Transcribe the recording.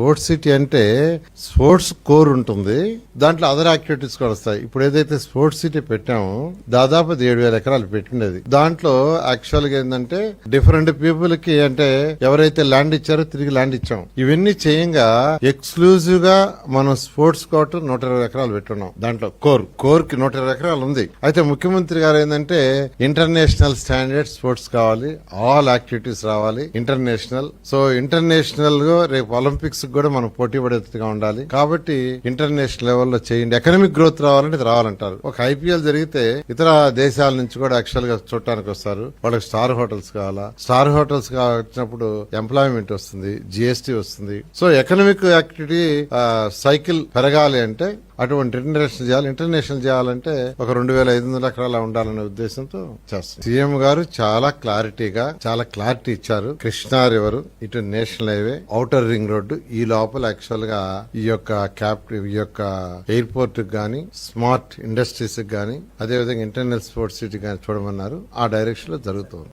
Sports city అంటే sports core ఉంటుంది. దాంట్లో అదర్ యాక్టివిటీస్ కూడా వస్తాయి. ఇప్పుడు ఏదైతే స్పోర్ట్స్ సిటీ పెట్టామో దాదాపు ఏడు వేల ఎకరాలు పెట్టినది దాంట్లో యాక్చువల్గా ఏంటంటే డిఫరెంట్ పీపుల్కి అంటే ఎవరైతే ల్యాండ్ ఇచ్చారో తిరిగి ల్యాండ్ ఇచ్చాం. ఇవన్నీ చేయంగా ఎక్స్క్లూజివ్గా మనం స్పోర్ట్స్ కోర్ట్ నూట ఇరవై ఎకరాలు పెట్టున్నాం దాంట్లో. కోర్ కోర్కి నూట ఇరవై ఎకరాలు ఉంది. అయితే ముఖ్యమంత్రి గారు ఏంటంటే ఇంటర్నేషనల్ స్టాండర్డ్ స్పోర్ట్స్ కావాలి ఆల్ యాక్టివిటీస్ రావాలి ఇంటర్నేషనల్. సో ఇంటర్నేషనల్గా రేపు ఒలింపిక్స్ కూడా మనం పోటీ పడేట్టుగా ఉండాలి. కాబట్టి ఇంటర్నేషనల్ లెవెల్లో చేయండి. ఎకనామిక్ గ్రోత్ రావాలంటే ఇది రావాలంటారు. ఒక ఐపీఎల్ జరిగితే ఇతర దేశాల నుంచి కూడా యాక్చువల్గా చూడటానికి వస్తారు. వాళ్ళకి స్టార్ హోటల్స్ కావాలా? స్టార్ హోటల్స్ వచ్చినప్పుడు ఎంప్లాయ్మెంట్ వస్తుంది జిఎస్టీ వస్తుంది. సో ఎకనామిక్ యాక్టివిటీ సైకిల్ పెరగాలి అంటే అటువంటి ఇంటర్నేషనల్ చేయాలి. ఇంటర్నేషనల్ చేయాలంటే ఒక రెండు వేల ఐదు వందల ఎకరాల ఉండాలనే ఉద్దేశంతో చేస్తాం. సీఎం గారు చాలా క్లారిటీగా చాలా క్లారిటీ ఇచ్చారు. కృష్ణా రివర్ ఇటు national highway outer ring road. ఈ లోపల యాక్చువల్గా ఈ యొక్క క్యాప్ ఈ యొక్క ఎయిర్పోర్ట్ గానీ స్మార్ట్ ఇండస్ట్రీస్ గానీ అదేవిధంగా ఇంటర్నల్ స్పోర్ట్స్ సిటీ గానీ చూడమన్నారు. ఆ డైరెక్షన్లో జరుగుతుంది.